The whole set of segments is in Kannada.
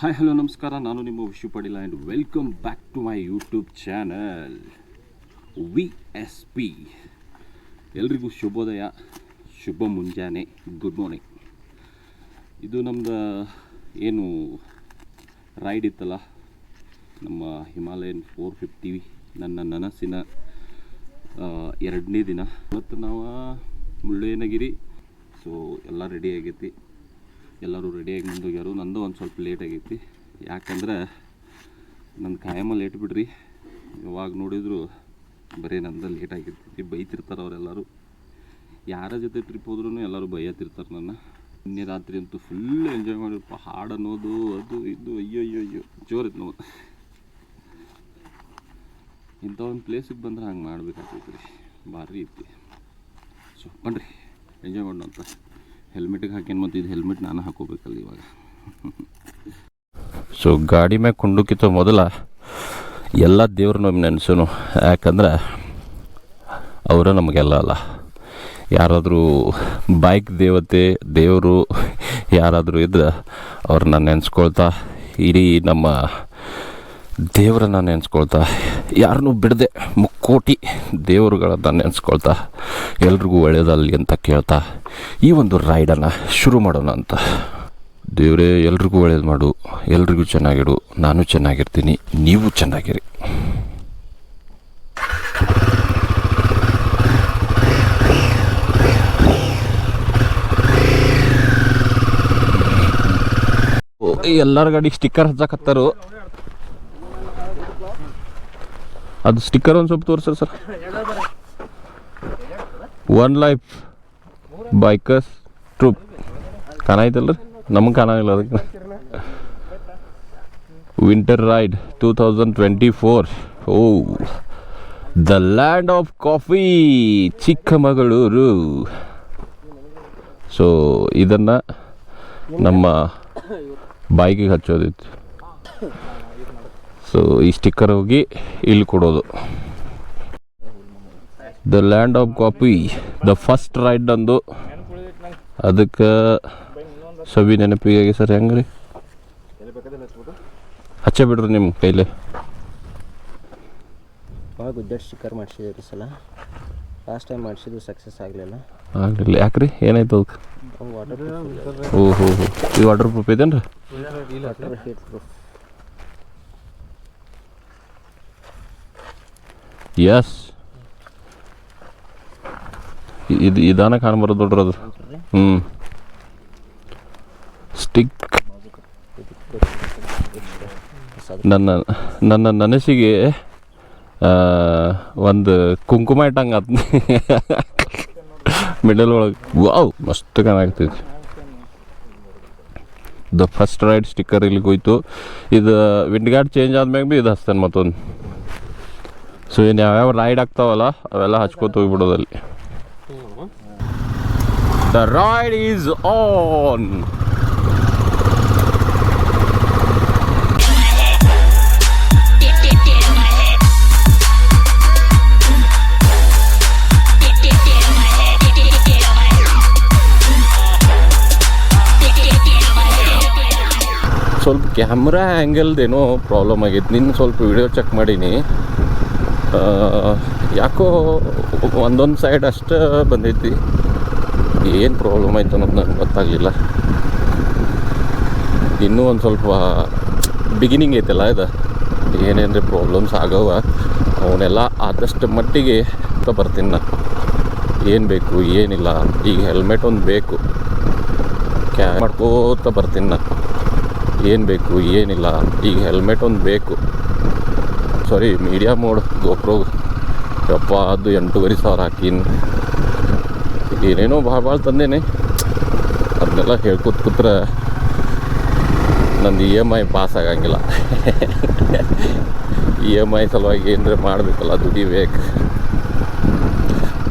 ಹಾಯ್ ಹಲೋ ನಮಸ್ಕಾರ. ನಾನು ನಿಮ್ಮ Vishu ಪಡಿಲ್ಲ and welcome back to my YouTube channel V S P ಎಲ್ರಿಗೂ ಶುಭೋದಯ, ಶುಭ ಮುಂಜಾನೆ. ಗುಡ್ ಮಾರ್ನಿಂಗ್ ಇದು ನಮ್ಮದು ಏನು ರೈಡ್ ಇತ್ತಲ್ಲ, ನಮ್ಮ ಹಿಮಾಲಯನ್ ಫೋರ್ ಫಿಫ್ಟಿ ನನ್ನ ನನಸಿನ ಎರಡನೇ ದಿನ. ಇವತ್ತು ನಾವು ಮುಳ್ಳಯ್ಯನಗಿರಿ ಸೊ ಎಲ್ಲ ರೆಡಿ ಆಗೈತಿ. ಎಲ್ಲರೂ ರೆಡಿಯಾಗಿ ಮುಂದೋಗ್ಯಾರು. ನಂದು ಒಂದು ಸ್ವಲ್ಪ ಲೇಟ್ ಆಗೈತಿ. ಯಾಕಂದ್ರೆ ನನ್ನ ಖಾಯಮ ಲೇಟ್ ಬಿಡ್ರಿ. ಯಾವಾಗ ನೋಡಿದ್ರು ಬರೀ ನಂದು ಲೇಟ್ ಆಗಿರ್ತೈತಿ. ಬೈತಿರ್ತಾರೆ ಅವರೆಲ್ಲರೂ. ಯಾರ ಜೊತೆ ಟ್ರಿಪ್ ಹೋದ್ರೂ ಎಲ್ಲರೂ ಬೈಯತ್ತಿರ್ತಾರೆ ನನ್ನ. ನಿನ್ನೆ ರಾತ್ರಿ ಅಂತೂ ಫುಲ್ ಎಂಜಾಯ್ ಮಾಡಿರಪ್ಪ ಹಾಡು ಅನ್ನೋದು, ಅದು, ಇದು, ಅಯ್ಯೋ ಅಯ್ಯೋ ಅಯ್ಯೋ. ಜೋರಿತ್ತು ನಾವು ಇಂಥ ಒಂದು ಪ್ಲೇಸಿಗೆ ಬಂದ್ರೆ ಹಂಗೆ ಮಾಡ್ಬೇಕಾಗ್ತೈತೆ ರೀ ಭಾರಿ ಐತಿ. ಸೊ, ಬನ್ರಿ. ಎಂಜಾಯ್ ಮಾಡೋಣ ಅಂತ ಹೆಲ್ಮೆಟಿಗೆ ಹಾಕೇನು ಮತ್ತು ಇದು ಹೆಲ್ಮೆಟ್ ನಾನು ಹಾಕೋಬೇಕಲ್ಲ ಇವಾಗ. ಸೊ ಗಾಡಿ ಮ್ಯಾಗ ಕುಂಡುಕಿತ ಮೊದಲ ಎಲ್ಲ ದೇವ್ರನ್ನ ನೆನೆಸೋನು. ಯಾಕಂದ್ರೆ ಅವರ ನಮಗೆಲ್ಲ ಅಲ್ಲ. ಯಾರಾದರೂ ಬೈಕ್ ದೇವತೆ, ದೇವರು ಯಾರಾದರೂ ಇದ್ರೆ ಅವ್ರನ್ನ ನೆನೆಸ್ಕೊಳ್ತಾ ಇಡೀ ನಮ್ಮ ದೇವರನ್ನ ನೆನೆಸ್ಕೊಳ್ತಾ, ಯಾರನ್ನೂ ಬಿಡದೆ ಮುಕ್ಕೋಟಿ ದೇವರುಗಳನ್ನು ನೆನೆಸ್ಕೊಳ್ತಾ, ಎಲ್ರಿಗೂ ಒಳ್ಳೆಯದಲ್ಲಿ ಅಂತ ಕೇಳ್ತಾ, ಈ ಒಂದು ರೈಡನ್ನು ಶುರು ಮಾಡೋಣ ಅಂತ. ದೇವರೇ, ಎಲ್ರಿಗೂ ಒಳ್ಳೇದು ಮಾಡು, ಎಲ್ರಿಗೂ ಚೆನ್ನಾಗಿಡು, ನಾನು ಚೆನ್ನಾಗಿರ್ತೀನಿ, ನೀವು ಚೆನ್ನಾಗಿರಿ. ಎಲ್ಲರ ಗಾಡಿಗೆ ಸ್ಟಿಕ್ಕರ್ ಹಚ್ಚಕತ್ತಾರು. ಅದು ಸ್ಟಿಕ್ಕರ್ ಒಂದು ಸ್ವಲ್ಪ ತೋರಿಸ್ರಿ sir. One life bikers troop ಕಾಣಾಯ್ತಲ್ರಿ ನಮಗೆ ಕಾಣಾಗಿಲ್ಲ ಅದಕ್ಕೆ. Winter ride two thousand twenty four O the land of coffee Chikkamagaluru so ಇದನ್ನು ನಮ್ಮ ಬೈಕಿಗೆ ಹಚ್ಚೋದಿತ್ತು. ಸೊ ಈ ಸ್ಟಿಕ್ಕರ್ ಹೋಗಿ ಇಲ್ಲಿ ಕೊಡೋದು. The land of coffee the first ride ಅಂದು ಅದಕ್ಕೆ ಸವಿ ನೆನಪಿಗೆ ಸರ್ ಹೆಂಗೆ ರೀ ಹಚ್ಚ ಬಿಡ್ರಿ ನಿಮ್ಮ ಕೈಲಿ. ಭಾಳ ಸ್ಟಿಕ್ಕರ್ ಮಾಡಿಸಿದ್ರಿ ಸಲ. ಲಾಸ್ಟ್ ಟೈಮ್ ಮಾಡಿಸಿದ್ದು ಸಕ್ಸಸ್ ಆಗಲಿಲ್ಲ. ಆಗಲಿಲ್ಲ. ಯಾಕ್ರಿ? ಏನಾಯ್ತು ಅದಕ್ಕೆ? ಓ ಹೋ ಹೋ ಈ ವಾಟರ್ ಪ್ರೂಫ್ ಇದೇನು ರೀ ವಾಟರ್ ಹೀಟ್ ಪ್ರೂಫ್ ಎಸ್ ಇದು ಇದಾನ ಕಾಣ್ಬಾರ್ದು ನೋಡ್ರಿ ಅದು. ಹ್ಞೂ ಸ್ಟಿಕ್ ನನ್ನ ನನ್ನ ನನಸಿಗೆ ಒಂದು ಕುಂಕುಮ ಇಟ್ಟಂಗೆ ಆತ. ಮಿಡಲ್ ಒಳಗೆ. ವಾವ್ ಮಸ್ತ್ ಕಾಣಾಗ್ತೈತಿ. ದ ಫಸ್ಟ್ ರೈಡ್ ಸ್ಟಿಕ್ಕರ್ ಇಲ್ಲಿಗೆ ಹೋಯ್ತು. ಇದು, ವಿಂಡ್ ಗಾರ್ಡ್ ಚೇಂಜ್ ಆದ್ಮ್ಯಾಗ ಭೀ ಇದು ಹಚ್ತಾನೆ ಮತ್ತೊಂದು. ಸೊ ಏನು ಯಾವ್ಯಾವ ರೈಡ್ ಆಗ್ತಾವಲ್ಲ ಅವೆಲ್ಲ ಹಚ್ಕೋತ ಹೋಗ್ಬಿಡೋದಲ್ಲಿ. ದ ರೈಡ್ ಈಸ್ ಆನ್ ಸ್ವಲ್ಪ ಕ್ಯಾಮ್ರಾ ಆ್ಯಂಗಲ್ದೇನೋ ಪ್ರಾಬ್ಲಮ್ ಆಗೈತೆ ನಿನ್ನ ಸ್ವಲ್ಪ ವಿಡಿಯೋ ಚೆಕ್ ಮಾಡೀನಿ. ಆ, ಯಾಕೋ ಒಂದೊಂದು ಸೈಡ್ ಅಷ್ಟೇ ಬಂದೈತಿ. ಏನು ಪ್ರಾಬ್ಲಮ್ ಆಯ್ತು ಅನ್ನೋದು ನನಗೆ ಗೊತ್ತಾಗಲಿಲ್ಲ. ಇನ್ನೂ ಒಂದು ಸ್ವಲ್ಪ ಬಿಗಿನಿಂಗ್ ಐತಲ್ಲ ಇದು. ಏನೇನು ಪ್ರಾಬ್ಲಮ್ಸ್ ಆಗವ, ಅವನ್ನೆಲ್ಲ ಆದಷ್ಟು ಮಟ್ಟಿಗೆ ಬರ್ತೀನಿ ನಾನು. ಏನು ಬೇಕು, ಏನಿಲ್ಲ, ಈಗ ಹೆಲ್ಮೆಟ್ ಒಂದು ಬೇಕು. ಕ್ಯಾ ಮಾಡ್ಕೋತ ಬರ್ತೀನಿ ನಾನು. ಏನು ಬೇಕು, ಏನಿಲ್ಲ, ಈಗ ಹೆಲ್ಮೆಟ್ ಒಂದು ಬೇಕು. ಸಾರಿ ಮೀಡಿಯಾ ಮೋಡ್ ಗೋಪ್ರೋ ಯಪ್ಪ, ಅದು ಎಂಟೂವರೆ ಸಾವಿರ ಹಾಕೀನಿ. ಏನೇನೋ ಭಾಳ ಭಾಳ ತಂದೇನೆ. ಅದನ್ನೆಲ್ಲ ಹೇಳ್ಕೊತ ಕೂತ್ರೆ ನಂದು ಇ ಎಂ ಐ ಪಾಸ್ ಆಗಂಗಿಲ್ಲ. ಇ ಎಂ ಐ ಸಲುವಾಗಿ ಏನರ ಮಾಡಬೇಕಲ್ಲ, ದುಡಿಬೇಕು.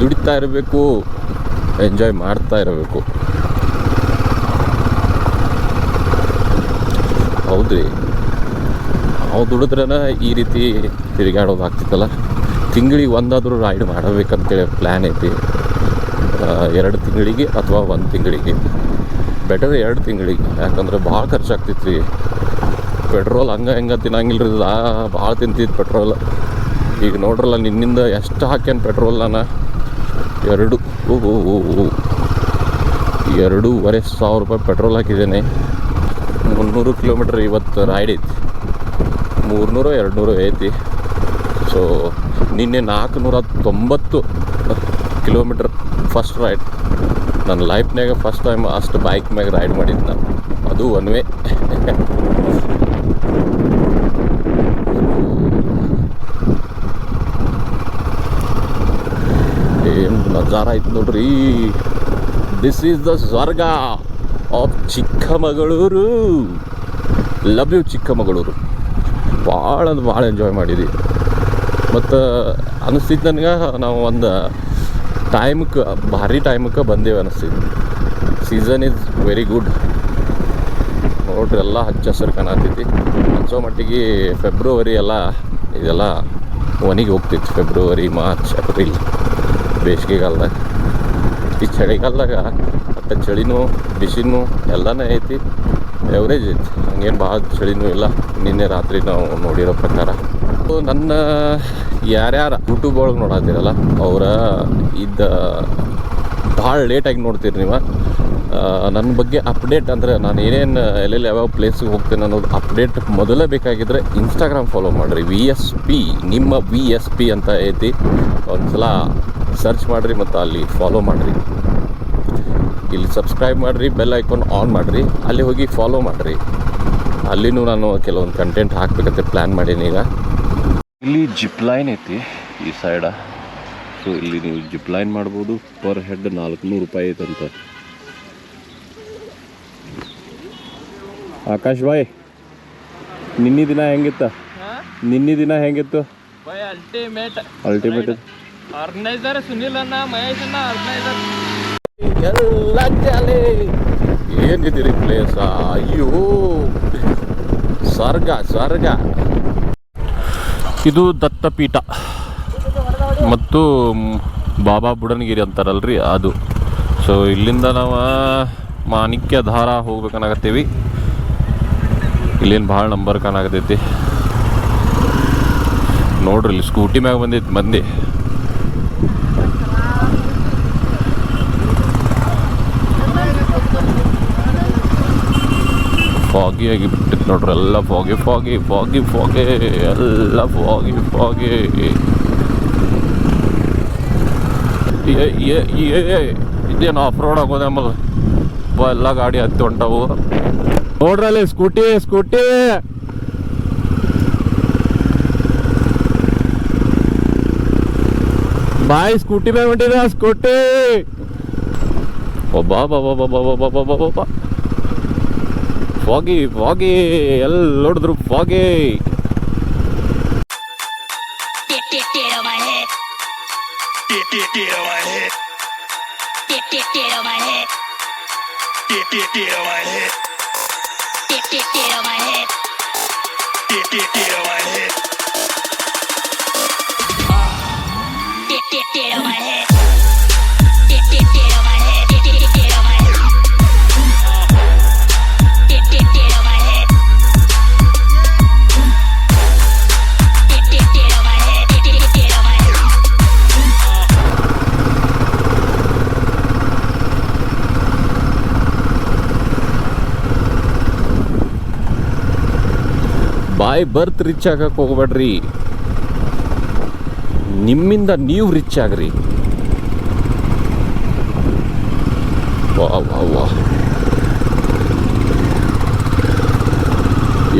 ದುಡಿತಾ ಇರಬೇಕು ಎಂಜಾಯ್ ಮಾಡ್ತಾ ಇರಬೇಕು. ಹೌದ್ರಿ. ನಾವು ದುಡಿದ್ರನ ಈ ರೀತಿ ತಿರುಗಾಡೋದಾಗ್ತಿತ್ತಲ್ಲ ತಿಂಗಳಿಗೆ ಒಂದಾದರೂ ರೈಡ್ ಮಾಡಬೇಕಂತೇಳಿ ಪ್ಲ್ಯಾನ್ ಐತಿ. ಎರಡು ತಿಂಗಳಿಗೆ ಅಥವಾ ಒಂದು ತಿಂಗಳಿಗೆ. ಬೆಟರ್ ಎರಡು ತಿಂಗಳಿಗೆ. ಯಾಕಂದ್ರೆ ಭಾಳ ಖರ್ಚಾಗ್ತಿತ್ತು ಪೆಟ್ರೋಲ್ ಹಂಗೆ ಹೆಂಗೆ ತಿನ್ನಂಗಿಲ್ಲ ರೀ ಭಾಳ ತಿಂತಿತ್ತು ಪೆಟ್ರೋಲ್ ಈಗ ನೋಡ್ರಲ್ಲ, ನಿನ್ನಿಂದ ಎಷ್ಟು ಹಾಕ್ಯಾನ ಪೆಟ್ರೋಲ್ ನಾನು? ಎರಡು. ಓ. ಎರಡೂವರೆ ಸಾವಿರ ರೂಪಾಯಿ ಪೆಟ್ರೋಲ್ ಹಾಕಿದ್ದೇನೆ. ಮುನ್ನೂರು ಕಿಲೋಮೀಟ್ರ್ ಇವತ್ತು ರೈಡ್ ಐತಿ. ಮೂರ್ನೂರು ಎರಡು ನೂರು ಐತಿ. ಸೊ ನಿನ್ನೆ ನಾಲ್ಕುನೂರ ತೊಂಬತ್ತು ಕಿಲೋಮೀಟ್ರ್ ಫಸ್ಟ್ ರೈಡ್ ನನ್ನ ಲೈಫ್ನಾಗ ಫಸ್ಟ್ ಟೈಮ್ ಅಷ್ಟು ಬೈಕ್ ಮ್ಯಾಗ ರೈಡ್ ಮಾಡಿದ್ದು ನಾನು. ಅದು ಒನ್ ವೇ ಏನು ನಜಾರ ಆಯ್ತು ನೋಡ್ರಿ. ದಿಸ್ ಈಸ್ ದ ಸ್ವರ್ಗ of Chikkamagaluru. Love you Chikkamagaluru. ಭಾಳ ಅಂದ್ರೆ ಭಾಳ ಎಂಜಾಯ್ ಮಾಡಿದ್ವಿ. ಮತ್ತು ಅನಿಸ್ತಿತ್ತು ನನಗೆ ನಾವು ಒಂದು ಟೈಮ್ಗೆ ಭಾರಿ ಟೈಮ್ಗೆ ಬಂದೇವೆ ಅನಿಸ್ತಿತ್ತು ಸೀಸನ್ ಈಸ್ ವೆರಿ ಗುಡ್ ನೋಡ್ರಿ ಎಲ್ಲ ಹಚ್ಚ ಹಸಿರು ಕಾಣತೈತಿ. ಹಚ್ಚೋ ಮಟ್ಟಿಗೆ ಫೆಬ್ರವರಿ ಎಲ್ಲ, ಇದೆಲ್ಲ ಒನಿಗೆ ಹೋಗ್ತಿತ್ತು ಫೆಬ್ರವರಿ ಮಾರ್ಚ್ ಏಪ್ರಿಲ್ ಬೇಸಿಗೆಗಾಲದಾಗ. ಈ ಚಳಿಗಾಲದಾಗ, ಮತ್ತು ಚಳಿನೂ, ಬಿಸಿನೂ ಎಲ್ಲನೇ ಐತಿ. ಎವರೇಜ್ ಐತಿ. ಹಂಗೇನು ಭಾಳ ಚಳಿನೂ ಇಲ್ಲ. ನಿನ್ನೆ ರಾತ್ರಿ ನಾವು ನೋಡಿರೋ ಪ್ರಕಾರ. ನನ್ನ ಯಾರ್ಯಾರು ಯೂಟ್ಯೂಬ್ ಒಳಗೆ ನೋಡತ್ತೀರಲ್ಲ ಅವರ ಇದ್ದ ಭಾಳ ಲೇಟಾಗಿ ನೋಡ್ತೀರಿ ನೀವು. ನನ್ನ ಬಗ್ಗೆ ಅಪ್ಡೇಟ್ ಅಂದರೆ ನಾನು ಏನೇನು, ಎಲ್ಲೆಲ್ಲಿ ಯಾವ್ಯಾವ ಪ್ಲೇಸಿಗೆ ಹೋಗ್ತೇನೆ ಅನ್ನೋದು ಅಪ್ಡೇಟ್ ಮೊದಲೇ ಬೇಕಾಗಿದ್ದರೆ ಇನ್ಸ್ಟಾಗ್ರಾಮ್ ಫಾಲೋ ಮಾಡಿರಿ. ವಿ ಎಸ್ ಪಿ ನಿಮ್ಮ ವಿ ಎಸ್ ಪಿ ಅಂತ ಐತಿ. ಒಂದು ಸಲ ಸರ್ಚ್ ಮಾಡಿರಿ ಮತ್ತು ಅಲ್ಲಿ ಫಾಲೋ ಮಾಡಿರಿ. ಇಲ್ಲಿ ಸಬ್ಸ್ಕ್ರೈಬ್ ಮಾಡಿರಿ ಬೆಲ್ ಐಕಾನ್ ಆನ್ ಮಾಡಿರಿ ಅಲ್ಲಿ ಹೋಗಿ ಫಾಲೋ ಮಾಡಿರಿ. ಅಲ್ಲಿನೂ ನಾನು ಕೆಲವೊಂದು ಕಂಟೆಂಟ್ ಹಾಕ್ಬೇಕಂತ ಪ್ಲ್ಯಾನ್ ಮಾಡೀನಿ ಈಗ. ಇಲ್ಲಿ ಜಿಪ್ ಲೈನ್ ಐತಿ ಈ ಸೈಡ ಸೊ ಇಲ್ಲಿ ನೀವು ಜಿಪ್ ಲೈನ್ ಮಾಡ್ಬೋದು ಪರ್ ಹೆಡ್ ನಾಲ್ಕುನೂರು ರೂಪಾಯಿ ಐತಂತ ಆಕಾಶ್ ಬಾಯ್ ನಿನ್ನೆ ದಿನ ಹೆಂಗಿತ್ತ? ನಿನ್ನೆ ದಿನ ಹೆಂಗಿತ್ತು? ಬಾಯ್ ಅಲ್ಟಿಮೇಟ್ ಅಲ್ಟಿಮೇಟ್ ಆರ್ಗನೈಸರ್ ಸುನಿಲ್ ಅಣ್ಣ ಮಹೇಶ್ ಅಣ್ಣ ಆರ್ಗನೈಸರ್ ಎಲ್ಲ ಜಾಲಿ. ಏನಿದ್ದೀರಿ ಪ್ಲೇಸ ಅಯ್ಯೋ. ಸ್ವರ್ಗ ಸ್ವರ್ಗ. ಇದು ದತ್ತಪೀಠ. ಮತ್ತು ಬಾಬಾ ಬುಡನ್ಗಿರಿ ಅಂತಾರಲ್ರಿ ಅದು. ಸೊ ಇಲ್ಲಿಂದ ನಾವು ಮಾಣಿಕ್ಯ ಧಾರ ಹೋಗ್ಬೇಕನ್ನಾಗತ್ತೀವಿ. ಇಲ್ಲೇನು ಭಾಳ ನಂಬರ್ ಕಾಣಾಗತೈತಿ. ನೋಡ್ರಿ, ಇಲ್ಲಿ ಸ್ಕೂಟಿ ಮ್ಯಾಗ ಬಂದೈತಿ ಮಂದಿ ಫಾಗಿ ಆಗಿ ಬಿಟ್ಟಿತ್ತು ನೋಡ್ರಿ ಎಲ್ಲ ಫಾಗಿ ಫಾಗಿ ಫಾಗಿ ಫಾಗಿ ಎಲ್ಲ ಫಾಗಿ ಫಾಗಿ ಇದೇನು ಆಫ್ ರೋಡ್ ಆಗೋದೆ ಆಮೇಲೆ ಎಲ್ಲ ಗಾಡಿ ಹತ್ತಿ ಹೊಂಟವು ನೋಡ್ರಲ್ಲಿ ಸ್ಕೂಟಿ ಸ್ಕೂಟಿ ಬಾಯ್ ಸ್ಕೂಟಿ ಮೇಲೆ ಹೊಂಟಿದ ಸ್ಕೂಟಿ ಒಬ್ಬ ಬಾಬಾ ಬಾಬಾ ಬಾಬಾ ಬಾಬಾ ಬಾಬಾ ಫಾಗಿ ಫಾಗಿ ಎಲ್ಲಿ ನೋಡಿದ್ರು foggy Get, get, get on my head. Get, get, get on my head. By birth rich ಆಗಕ್ಕೆ ಹೋಗ್ಬೇಡ್ರಿ. ನಿಮ್ಮಿಂದ ನೀವು ರಿಚ್ ಆಗ್ರಿ. ವಾ ವಾ ವಾ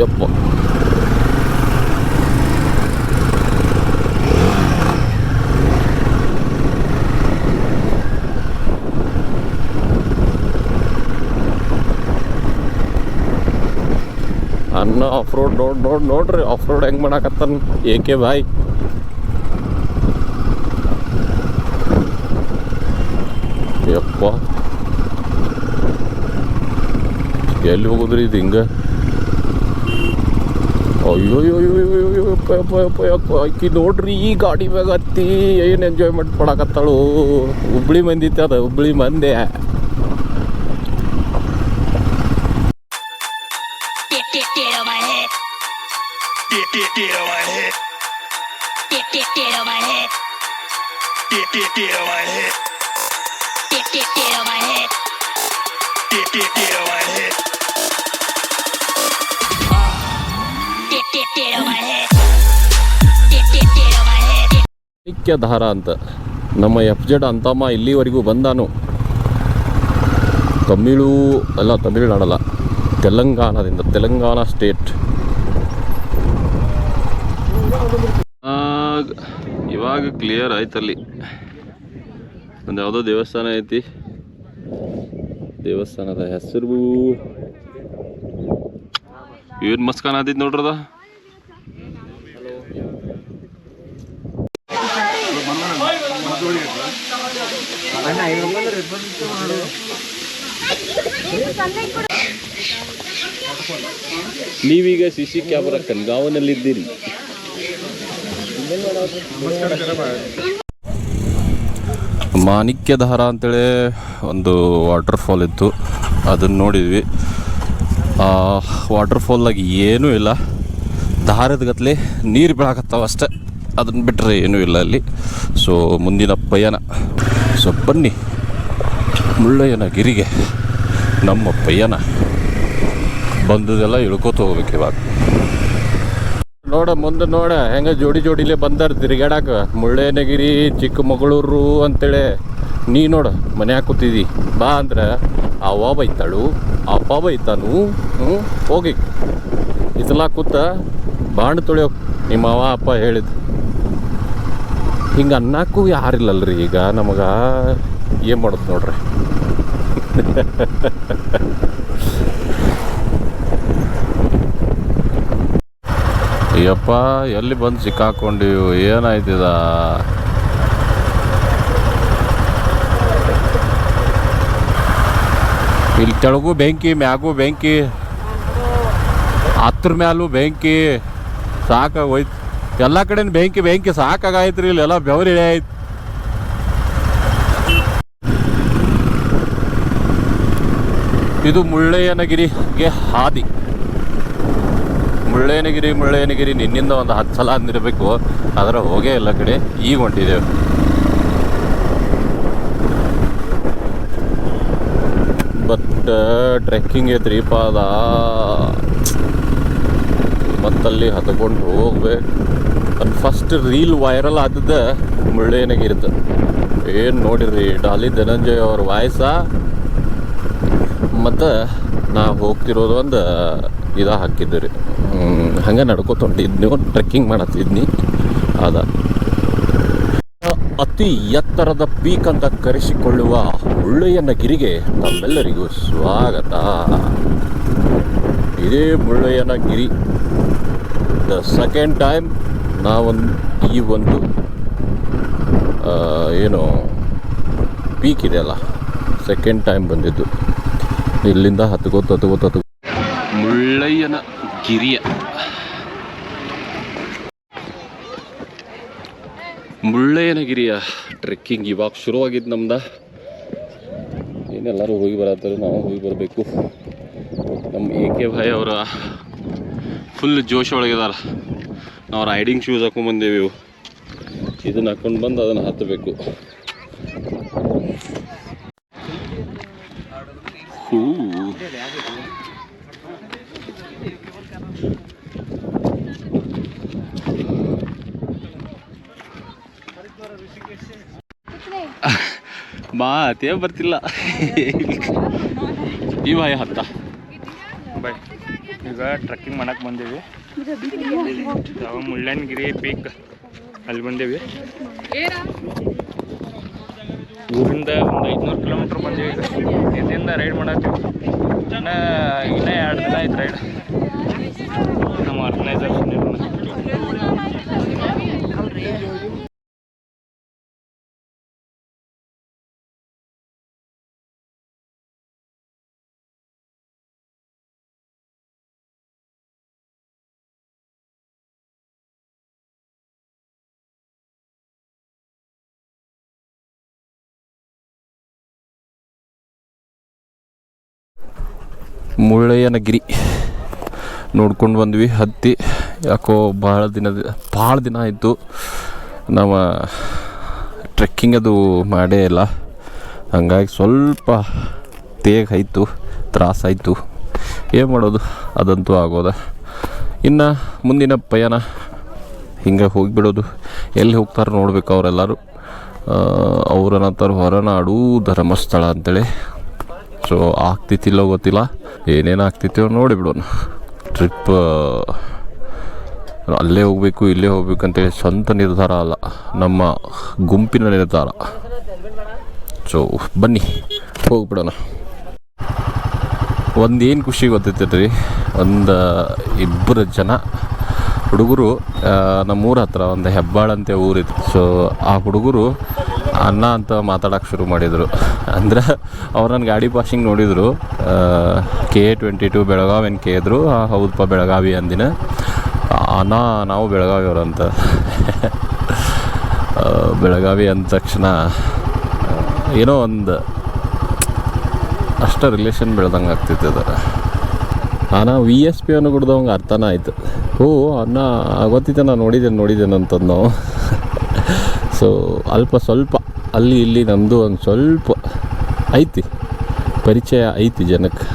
ಯಪ್ಪ. ಅನ್ನ ಆಫ್ ರೋಡ್ ನೋಡ್ ನೋಡ್ ನೋಡ್ರಿ ಆಫ್ ರೋಡ್ ಹೆಂಗೆ ಮಾಡಾಕತ್ತಾನ? ಏಕೆ ಬಾಯ್. ಯಪ್ಪ. ಎಲ್ಲಿ ಹೋಗುದ್ರಿ ಇದು ಹಿಂಗೆ? ಅಯ್ಯೋ ಆಕಿ ನೋಡ್ರಿ ಈ ಗಾಡಿ ಮ್ಯಾಗ ಹತ್ತಿ ಏನು ಎಂಜಾಯ್ಮೆಂಟ್ ಮಾಡಾಕತ್ತಾಳು ಹುಬ್ಳಿ ಮಂದಿ ಅದ ಹುಬ್ಳಿ ಮಂದೆ get, on my head. On my head. On my head. On my head. On ದಾರ ಅಂತ ನಮ್ಮ ಎಫ್ ಜೆಡ್ ಅಂತಮ್ಮ ಇಲ್ಲಿವರೆಗೂ ಬಂದಾನು ತಮಿಳು ಅಲ್ಲ ತಮಿಳುನಾಡಲ್ಲ ತೆಲಂಗಾಣದಿಂದ ತೆಲಂಗಾಣ ಸ್ಟೇಟ್ ಇವಾಗ ಕ್ಲಿಯರ್ ಆಯ್ತಲ್ಲಿ. ಒಂದು ಯಾವುದೋ ದೇವಸ್ಥಾನ ಐತಿ. ದೇವಸ್ಥಾನದ ಹೆಸರು ಏನು ಮಸ್ಕಾನ ಆದಿತ್ ನೋಡ್ರದ? ನೀವೀಗ ಸಿ ಸಿ ಕ್ಯಾಮರಾ ಕಣ್ಗಾವನಲ್ಲಿದ್ದೀರಿ. ಮಾಣಿಕ್ಯಧಾರ ಅಂತೇಳಿ ಒಂದು ವಾಟರ್ ಫಾಲ್ ಇತ್ತು. ಅದನ್ನು ನೋಡಿದ್ವಿ. ವಾಟರ್ ಫಾಲ್ದಾಗ ಏನೂ ಇಲ್ಲ. ದಾರದ ಗತ್ಲೆ ನೀರು ಬೀಳಾಕತ್ತಾವ ಅಷ್ಟೆ. ಅದನ್ನು ಬಿಟ್ಟರೆ ಏನೂ ಇಲ್ಲ ಅಲ್ಲಿ. ಸೊ ಮುಂದಿನ ಪಯಣ. ಸೊ ಬನ್ನಿ. ಮುಳ್ಳಯ್ಯನ ಗಿರಿಗೆ ನಮ್ಮ ಪಯಣ. ಬಂದದೆಲ್ಲ ಇಳ್ಕೋತ ಹೋಗ್ಬೇಕು ಇವಾಗ. ನೋಡ, ಮುಂದೆ ನೋಡ, ಹೆಂಗೆ ಜೋಡಿ ಜೋಡಿಲೇ ಬಂದಾರ ತಿರುಗಾಡಕ ಮುಳ್ಳಯ್ಯನಗಿರಿ, ಚಿಕ್ಕಮಗಳೂರು ಅಂತೇಳಿ. ನೀ ನೋಡ, ಮನ್ಯಾಗ ಕೂತಿದ್ದಿ ಬಾ ಅಂದ್ರೆ ಅವ ಬೈತಾಳು, ಅಪ್ಪ ಬೈತಾನು ಹ್ಞೂ ಹೋಗಿ. ಇತ್ತಲ ಕೂತ ಬಾಂಡ್ ತೊಳೆಯೋ ನಿಮ್ಮ ಅವ ಅಪ್ಪ ಹೇಳಿದ್. ಹಿಂಗೆ ಅನ್ನಕ್ಕೂ ಯಾರಿಲ್ಲಲ್ರಿ ಈಗ ನಮಗೆ. ಏನು ಮಾಡೋದು ನೋಡ್ರಿ? ಅಯ್ಯಪ್ಪ ಎಲ್ಲಿ ಬಂದು ಸಿಕ್ಕಾಕೊಂಡಿವು ಏನಾಯ್ತಿದ? ಇಲ್ಲಿ ಕೆಳಗೂ ಬೆಂಕಿ, ಮ್ಯಾಗೂ ಬೆಂಕಿ, ಹತ್ರ ಮ್ಯಾಲೂ ಬೆಂಕಿ, ಸಾಕಾಗೋಯ್ತು. ಎಲ್ಲ ಕಡೆ ಬೆಂಕಿ ಬೆಂಕಿ ಸಾಕಾಗೈತ್ರಿ ಇಲ್ಲೆಲ್ಲ ಬೆವರಿ ಆಯ್ತು. ಇದು ಮುಳ್ಳಯ್ಯನಗಿರಿಗೆ ಹಾದಿ. ಮುಳ್ಳಯ್ಯನಗಿರಿ ಮುಳ್ಳಯ್ಯನಗಿರಿ ನಿನ್ನಿಂದ ಒಂದು ಹತ್ತು ಸಲ ಅಂದಿರಬೇಕು. ಅದರ ಹೋಗೇ ಇಲ್ಲ ಕಡೆ. ಈಗ ಹೊಂಟಿದ್ದೇವೆ ಬಟ್ ಟ್ರೆಕ್ಕಿಂಗ್ ಐತ್ರಿ ಅದ ಮತ್ತಲ್ಲಿ ಹತ್ಕೊಂಡು ಹೋಗ್ಬೇಕು ನನ್ನ ಫಸ್ಟ್ ರೀಲ್ ವೈರಲ್ ಆದದ್ದು ಮುಳ್ಳಯ್ಯನಗಿರಿದ. ಏನು ನೋಡಿರಿ ಡಾಲಿ ಧನಂಜಯ ಅವ್ರ ವಾಯ್ಸ. ಮತ್ತು ನಾ ಹೋಗ್ತಿರೋದು ಒಂದು, ಇದ ಹಾಕಿದ್ದು ರೀ. ಹಂಗೆ ನಡ್ಕೋತ ಹೊಂಟಿದ್ನಿ ಟ್ರೆಕ್ಕಿಂಗ್ ಮಾಡತ್ತಿದ್ನಿ. ಅದ ಅತಿ ಎತ್ತರದ ಪೀಕ್ ಅಂತ ಕರೆಸಿಕೊಳ್ಳುವ ಮುಳ್ಳಯ್ಯನ ಗಿರಿಗೆ ನಮ್ಮೆಲ್ಲರಿಗೂ ಸ್ವಾಗತ. ಇದೇ Mullayanagiri. The second time ನಾವೊಂದು, ಈ ಒಂದು ಏನು ಪೀಕ್ ಇದೆಯಲ್ಲ ಸೆಕೆಂಡ್ ಟೈಮ್ ಬಂದಿದ್ದು. ಇಲ್ಲಿಂದ ಹತ್ಕೋತ ಹತ್ಕೋತ ಹತ್ಕೋ ಮುಳ್ಳಯ್ಯನ ಗಿರಿಯ ಮುಳ್ಳಯ್ಯನಗಿರಿಯ ಟ್ರೆಕ್ಕಿಂಗ್ ಇವಾಗ ಶುರುವಾಗಿದ್ದು ನಮ್ದು. ಏನೆಲ್ಲರೂ ಹೋಗಿ ಬರತ್ತಾರೆ ನಾವು ಹೋಗಿ ಬರಬೇಕು. ನಮ್ಮ ಎ ಕೆ ಭಾಯ್ ಅವರ ಫುಲ್ ಜೋಶ್ ಒಳಗಿದಾರ ನಾವು ರೈಡಿಂಗ್ ಶೂಸ್ ಹಾಕೊಂಡ್ಬಂದೇವಿ ಇದನ್ನ ಹಾಕೊಂಡು ಬಂದು ಅದನ್ನು ಹತ್ತಬೇಕು ಹೂ ಮಾತೇ ಬರ್ತಿಲ್ಲ. ಈ ಬಾಯ ಹತ್ತ. ಬಾಯ್ ಈಗ ಟ್ರಕ್ಕಿಂಗ್ ಮಾಡಕ್ಕೆ ಬಂದೇವಿ. ಯಾವ ಮುಳ್ಳಯ್ಯನಗಿರಿ ಪೀಕ್ ಅಲ್ಲಿ ಬಂದೇವಿ. ಊರಿಂದ ಒಂದು ಐದುನೂರು ಕಿಲೋಮೀಟ್ರ್ ಬಂದೇವಿ. ಈಗ ಇದರಿಂದ ರೈಡ್ ಮಾಡತ್ತೀವಿ. ಇನ್ನ, ಇನ್ನೂ ಎರಡು ದಿನ ಆಯ್ತು ರೈಡ್ ನಮ್ಮ ಆರ್ಗನೈಸರ್ ಮುಳ್ಳಯ್ಯನಗಿರಿ ನೋಡ್ಕೊಂಡು ಬಂದ್ವಿ. ಹತ್ತಿ ಯಾಕೋ ಭಾಳ ದಿನ ಭಾಳ ದಿನ ಆಯಿತು. ನಾವು ಟ್ರೆಕ್ಕಿಂಗ್ ಅದು ಮಾಡೇ ಇಲ್ಲ. ಹಂಗಾಗಿ ಸ್ವಲ್ಪ ತೇಗ ಆಯಿತು ತ್ರಾಸಾಯಿತು ಏನು ಮಾಡೋದು? ಅದಂತೂ ಆಗೋದ. ಇನ್ನು ಮುಂದಿನ ಪಯಣ ಹಿಂಗೆ ಹೋಗಿಬಿಡೋದು. ಎಲ್ಲಿ ಹೋಗ್ತಾರೆ ನೋಡ್ಬೇಕು ಅವರೆಲ್ಲರೂ. ನಂತರ ಹೊರನಾಡು ಧರ್ಮಸ್ಥಳ ಅಂತೇಳಿ. ಸೊ, ಆಗ್ತಿತ್ತಿಲ್ಲೋ ಗೊತ್ತಿಲ್ಲ. ಏನೇನು ಆಗ್ತಿತ್ತೋ ನೋಡಿಬಿಡೋಣ ಟ್ರಿಪ್ ಅಲ್ಲೇ ಹೋಗಬೇಕು, ಇಲ್ಲೇ ಹೋಗ್ಬೇಕು ಅಂತೇಳಿ ಸ್ವಂತ ನಿರ್ಧಾರ ಅಲ್ಲ, ನಮ್ಮ ಗುಂಪಿನ ನಿರ್ಧಾರ. ಸೊ ಬನ್ನಿ, ಹೋಗ್ಬಿಡೋಣ. ಒಂದೇನು ಖುಷಿ ಗೊತ್ತೈತೆ ರೀ ಒಂದು ಇಬ್ಬರು ಜನ, ಹುಡುಗರು ನಮ್ಮೂರ ಹತ್ರ ಒಂದು ಹೆಬ್ಬಾಳಂತೆ ಊರಿತ್ತು. ಸೊ ಆ ಹುಡುಗರು ಅಣ್ಣ ಅಂತ ಮಾತಾಡೋಕೆ ಶುರು ಮಾಡಿದರು. ಅಂದರೆ ಅವ್ರು ನನ್ನ ಗಾಡಿ ಪಾಸಿಂಗ್ ನೋಡಿದರು. ಕೆ ಟ್ವೆಂಟಿ ಟು ಬೆಳಗಾವಿ ಏನು ಕೇಳಿದ್ರು. "ಆ, ಹೌದಪ್ಪ ಬೆಳಗಾವಿ ಅಂದಿನ. ಅಣ್ಣ ನಾವು ಬೆಳಗಾವಿ ಅಂತ. ಬೆಳಗಾವಿ ಅಂದ ತಕ್ಷಣ ಏನೋ ಒಂದು ಅಷ್ಟು ರಿಲೇಷನ್ ಬೆಳೆದಂಗೆ ಆಗ್ತಿತ್ತು ಅದು. ಅಣ್ಣ ವಿ ಎಸ್ ಪಿ ಅನ್ನು ಕುಡ್ದವಂಗೆ ಅರ್ಥನ ಆಯಿತು. ಓ ಅಣ್ಣ ಗೊತ್ತಿತ್ತು ನಾನು ನೋಡಿದ್ದೇನೆ ನೋಡಿದ್ದೇನೆ ಅಂತಂದು ಸೊ ಅಲ್ಪ ಸ್ವಲ್ಪ ಅಲ್ಲಿ ಇಲ್ಲಿ ನಮ್ಮದು ಒಂದು ಸ್ವಲ್ಪ ಐತಿ, ಪರಿಚಯ ಐತಿ ಜನಕ್ಕೆ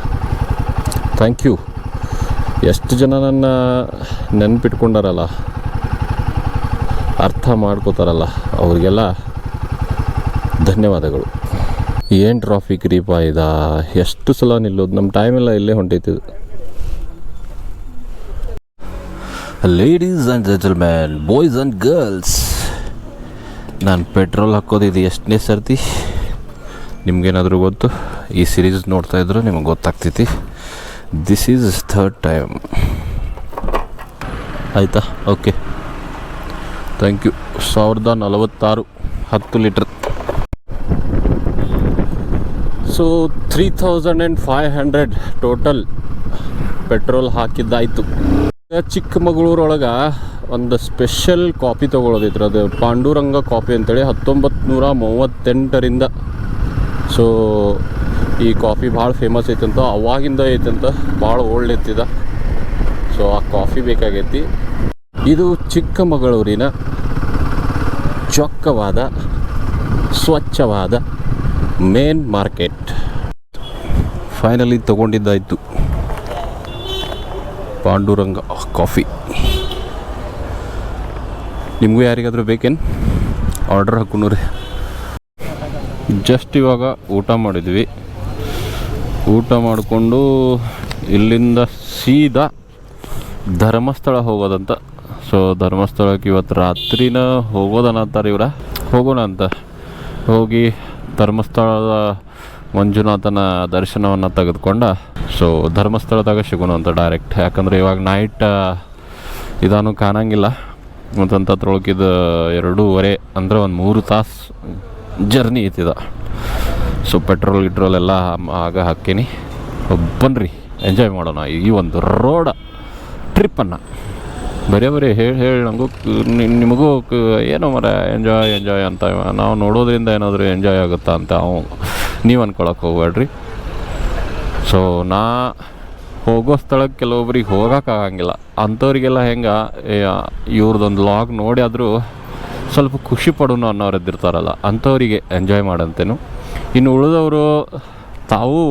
ಥ್ಯಾಂಕ್ ಯು ಎಷ್ಟು ಜನ ನನ್ನ ನೆನ್ಪಿಟ್ಕೊಂಡಾರಲ್ಲ, ಅರ್ಥ ಮಾಡ್ಕೋತಾರಲ್ಲ, ಅವ್ರಿಗೆಲ್ಲ ಧನ್ಯವಾದಗಳು. ಏನು ಟ್ರಾಫಿಕ್ ರೀಪ ಇದ? ಎಷ್ಟು ಸಲ ನಿಲ್ಲೋದು? ನಮ್ಮ ಟೈಮೆಲ್ಲ ಇಲ್ಲೇ ಹೊಂಟೈತಿದು. Ladies and gentleman boys and girls ನಾನು ಪೆಟ್ರೋಲ್ ಹಾಕೋದು ಇದು ಎಷ್ಟನೇ ಸರ್ತಿ? ನಿಮಗೇನಾದರೂ ಗೊತ್ತು? ಈ ಸಿರೀಸ್ ನೋಡ್ತಾ ಇದ್ರು ನಿಮಗೆ ಗೊತ್ತಾಗ್ತೈತಿ. ದಿಸ್ ಈಸ್ ಥರ್ಡ್ ಟೈಮ್ ಆಯಿತಾ? ಓಕೆ ಥ್ಯಾಂಕ್ ಯು ಸಾವಿರದ ನಲವತ್ತಾರು ಹತ್ತು litre so three thousand and five hundred total petrol ಹಾಕಿದ್ದಾಯಿತು. ಚಿಕ್ಕಮಗಳೂರೊಳಗೆ ಒಂದು ಸ್ಪೆಷಲ್ ಕಾಪಿ ತೊಗೊಳೋದಿತ್ತು ಅದು ಪಾಂಡುರಂಗ ಕಾಪಿ ಅಂತೇಳಿ ಹತ್ತೊಂಬತ್ತು ನೂರ ಮೂವತ್ತೆಂಟರಿಂದ ಸೊ ಈ ಕಾಫಿ ಭಾಳ ಫೇಮಸ್ ಐತಂತ, ಅವಾಗಿಂದ ಐತಂತ ಭಾಳ ಐತಿದ ಸೊ ಆ ಕಾಫಿ ಬೇಕಾಗೈತಿ. ಇದು ಚಿಕ್ಕಮಗಳೂರಿನ ಚೊಕ್ಕವಾದ, ಸ್ವಚ್ಛವಾದ ಮೇನ್ ಮಾರ್ಕೆಟ್ ಫೈನಲಿ ತಗೊಂಡಿದ್ದಾಯಿತು. ಪಾಂಡುರಂಗ ಕಾಫಿ. ನಿಮಗೂ ಯಾರಿಗಾದರೂ ಬೇಕೇನು? ಆರ್ಡ್ರ್ ರೀ ಜಸ್ಟ್ ಇವಾಗ ಊಟ ಮಾಡಿದ್ವಿ. ಊಟ ಮಾಡಿಕೊಂಡು ಇಲ್ಲಿಂದ ಸೀದಾ ಧರ್ಮಸ್ಥಳ ಹೋಗೋದಂತ. ಸೊ ಧರ್ಮಸ್ಥಳಕ್ಕೆ ಇವತ್ತು ರಾತ್ರಿನ ಹೋಗೋದನ್ನಂತಾರೆ ಇವರ. ಹೋಗೋಣ ಅಂತ. ಹೋಗಿ ಧರ್ಮಸ್ಥಳದ ಮಂಜುನಾಥನ ದರ್ಶನವನ್ನು ತೆಗೆದುಕೊಂಡ ಸೊ ಧರ್ಮಸ್ಥಳದಾಗ ಸಿಗೋಣ ಅಂತ ಡೈರೆಕ್ಟ್ ಯಾಕಂದರೆ ಇವಾಗ ನೈಟ್ ಇದಾನು ಕಾಣಂಗಿಲ್ಲ. ಮತ್ತಂತದ್ರೊಳಗಿದ ಎರಡೂವರೆ, ಅಂದ್ರೆ ಒಂದು ಮೂರು ತಾಸು ಜರ್ನಿ ಐತಿದ ಸೊ ಪೆಟ್ರೋಲ್ ಗಿಟ್ರೋಲ್ ಎಲ್ಲ ಆಗ ಹಾಕೀನಿ ಬನ್ನಿರಿ ಎಂಜಾಯ್ ಮಾಡೋಣ ಈ ಒಂದು ರೋಡ ಟ್ರಿಪ್ಪನ್ನು ಬರೀ ಬರೀ ಹೇಳಿ ಹೇಳಿ ನಮಗೂ ನಿಮಗೂ ಏನೋ ಮರ ಎಂಜಾಯ್ ಎಂಜಾಯ್ ಅಂತ. ನಾವು ನೋಡೋದ್ರಿಂದ ಏನಾದರೂ ಎಂಜಾಯ್ ಆಗುತ್ತಾ ಅಂತ ಅವು, ನೀವು ಅಂದ್ಕೊಳಕ್ಕೆ ಹೋಗ್ಬೇಡ್ರಿ ಸೊ ನಾ ಹೋಗೋ ಸ್ಥಳಕ್ಕೆ ಕೆಲವೊಬ್ರಿಗೆ ಹೋಗೋಕ್ಕಾಗಂಗಿಲ್ಲ ಅಂಥವ್ರಿಗೆಲ್ಲ ಹೆಂಗೆ ಇವ್ರದ್ದೊಂದು ಲಾಗ್ ನೋಡಿ ಆದರೂ ಸ್ವಲ್ಪ ಖುಷಿ ಪಡೋನು ಅನ್ನೋರು ಇದ್ದಿರ್ತಾರಲ್ಲ ಅಂಥವರಿಗೆ ಎಂಜಾಯ್ ಮಾಡಂತೇನು. ಇನ್ನು ಉಳಿದವರು ತಾವು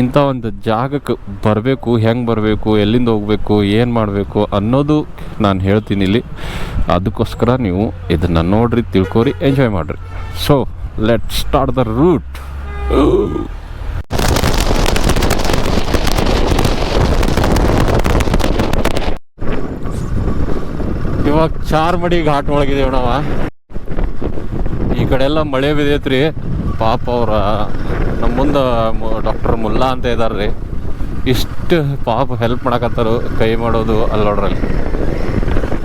ಇಂಥ ಒಂದು ಜಾಗಕ್ಕೆ ಬರಬೇಕು, ಹೆಂಗೆ ಬರಬೇಕು, ಎಲ್ಲಿಂದ ಹೋಗಬೇಕು, ಏನು ಮಾಡಬೇಕು ಅನ್ನೋದು ನಾನು ಹೇಳ್ತೀನಿ ಇಲ್ಲಿ. ಅದಕ್ಕೋಸ್ಕರ ನೀವು ಇದನ್ನು ನೋಡ್ರಿ, ತಿಳ್ಕೊರಿ ಎಂಜಾಯ್ ಮಾಡಿರಿ. So let start the route ಇವಾಗ ಚಾರ್ಮಡಿ ಘಾಟ್ ಒಳಗಿದೇವ್ ನಾವ ಈ ಕಡೆ ಎಲ್ಲ ಮಳೆ ಬಿದ್ದೈತ್ರಿ. ಪಾಪ ಅವ್ರ, ನಮ್ಮ ಮುಂದೆ ಡಾಕ್ಟರ್ ಮುಲ್ಲಾ ಅಂತ ಇದಾರ್ರಿ. ಇಷ್ಟು ಪಾಪ ಹೆಲ್ಪ್ ಮಾಡಕತ್ತಾರು. ಕೈ ಮಾಡೋದು ಅಲ್ಲಿ ನೋಡ್ರಲ್ಲಿ.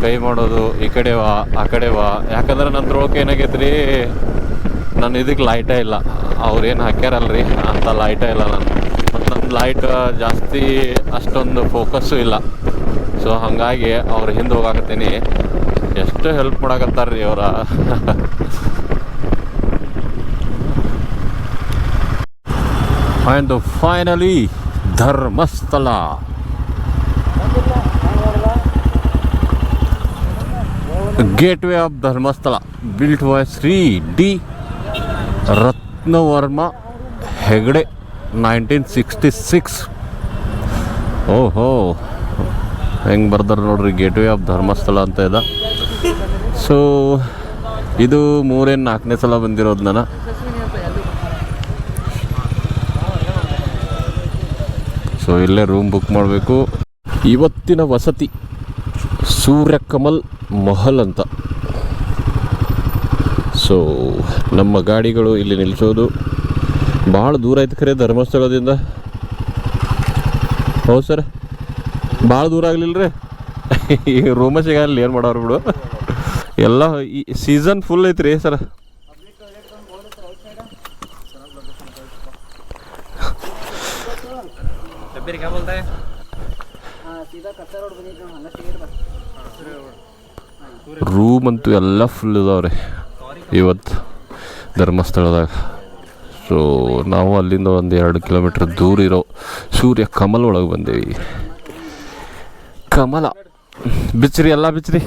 ಕೈ ಮಾಡೋದು ಈ ಕಡೆ ವಾ, ಆ ಕಡೆ ವಾ. ಯಾಕಂದ್ರೆ ನನ್ನ ರೋಕೆ ಏನಾಗೈತ್ರಿ? ನನ್ನ ಇದಕ್ಕೆ ಲೈಟೇ ಇಲ್ಲ. ಅವ್ರೇನು ಹಾಕ್ಯಾರಲ್ರಿ? ಅಂತ ಲೈಟೇ ಇಲ್ಲ ನಾನು ಮತ್ತು ನನ್ನ ಲೈಟ್ ಜಾಸ್ತಿ ಅಷ್ಟೊಂದು ಫೋಕಸ್ಸು ಇಲ್ಲ. ಸೊ ಹಾಗಾಗಿ ಅವ್ರ ಹಿಂದೆ ಹೋಗಾಕತ್ತೀನಿ. ಎಷ್ಟು ಹೆಲ್ಪ್ ಮಾಡಕತ್ತಾರ್ರಿ ಅವರ. And finally Dharmasthala. Gateway of Dharmasthala built by Shri D. Ratnavarma Hegde nineteen sixty six ಓಹೋ. ಹೆಂಗೆ ಬರ್ದಾರ ನೋಡ್ರಿ ಗೇಟ್ ವೇ ಆಫ್ ಧರ್ಮಸ್ಥಳ ಅಂತ ಇದೆ. ಸೊ ಇದು ಮೂರೇನು ನಾಲ್ಕನೇ ಸಲ ಬಂದಿರೋದು ನಾನು. ಸೊ ಇಲ್ಲೇ ರೂಮ್ ಬುಕ್ ಮಾಡಬೇಕು. ಇವತ್ತಿನ ವಸತಿ, ಸೂರ್ಯಕಮಲ್ ಮಹಲ್ ಅಂತ. ಸೊ ನಮ್ಮ ಗಾಡಿಗಳು ಇಲ್ಲಿ ನಿಲ್ಲಿಸೋದು ಭಾಳ ದೂರ ಐತೆ ಖರೆ ಧರ್ಮಸ್ಥಳದಿಂದ. ಹೌದು ಸರ್? ಭಾಳ ದೂರ ಆಗಲಿಲ್ಲ ರೀ ಈಗ ರೂಮ ಸಿಗಲ್ಲ ಏನು ಮಾಡೋರು ಬಿಡು. ಎಲ್ಲ ಈ ಸೀಸನ್ ಫುಲ್ ಐತ್ರಿ ಸರ್. ರೂಮ್ ಅಂತೂ ಎಲ್ಲ ಫುಲ್ ಇದಾವ್ರಿ. ಇವತ್ತು ಧರ್ಮಸ್ಥಳದಾಗ. ಸೊ ನಾವು ಅಲ್ಲಿಂದ ಒಂದು ಎರಡು ಕಿಲೋಮೀಟ್ರ್ ದೂರ ಇರೋ ಸೂರ್ಯ ಕಮಲ್ ಒಳಗೆ ಬಂದೇವಿ. ಕಮಲ. ಬಿಚ್ಚ್ರಿ ಎಲ್ಲ ಬಿಚ್ಚ್ರಿ.